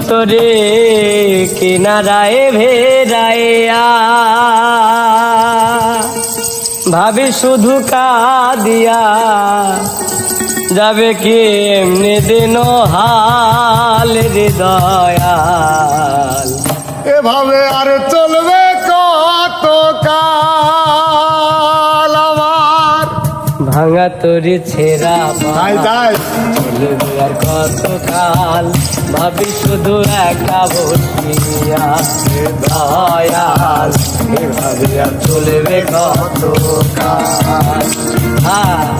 তোরে কিনারায় ভেরাইয়া ভাবি শুধু কাদিয়া যাবে কি এমনি দিন হাল হৃদয়াল এভাবে আর চলবে ভাঙা তোরে ছেঁড়া ভাই তাই চলে আর কত কাল ভাবি শুধু একা বসিয়া। দয়াল এভাবে আর চলবে কত কাল হ্যাঁ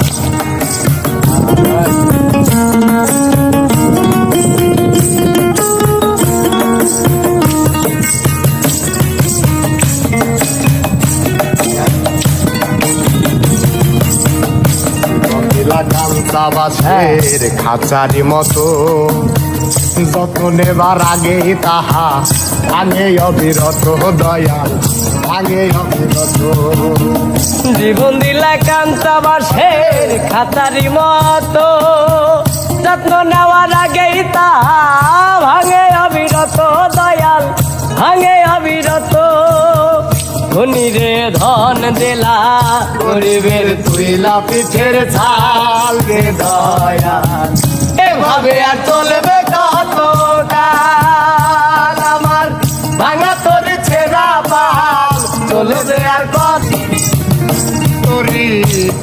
মহিলা কান্তা বাসের খাঁচারি মতো। যত নেবার আগে তাহা আগে অবিরত দয়াল আগে অবিরত। জীবন দিলা কান্তা বাসের খাতারি মতো। যত্ন নেওয়ার আগেই তা ভাঙে অবিরত দয়াল ভাঙে অবিরত। ধনী রে ধন দিলা গরিবের তুইলা পিঠের ছাল রে দয়া এভাবে আর চলবে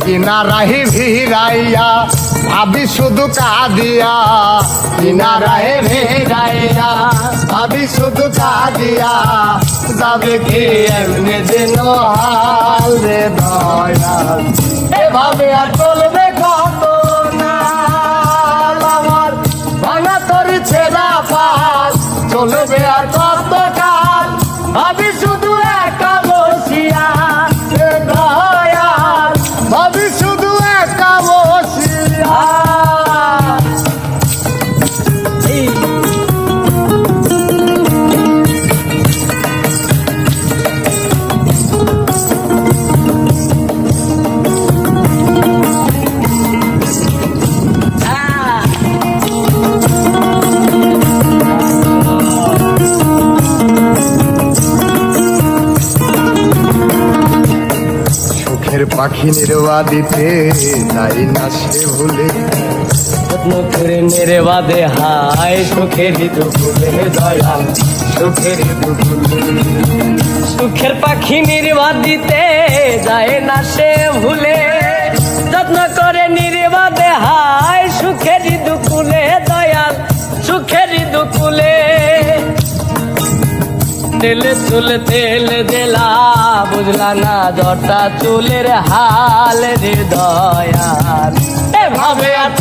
কিনারাহি ভিড়াইয়া, ভাবি শুধু কাঁদিয়া। কিনারাহে ভিড়াইয়া, ভাবি শুধু কাঁদিয়া। যাবে কি এমনি দিন হাল রে দয়াল? এভাবে আর চলবে কত না আমার। ভাঙা তোর ছেড়া পাল, চলবে সুখের পাখি নির্বাদিতে যাই না সে ভুলে। যত্ন করে নেরে বাদে হায় সুখের দুপুরে দয়া সুখের দুপুরে। সুখের পাখি নির্বাদিতে যায় না সে ভুলে। যত্ন করে নির্বাদে তেলে চুলে তেল দিলা বুঝলা না জটা চুলের হাল রে দয়াল। এভাবে আর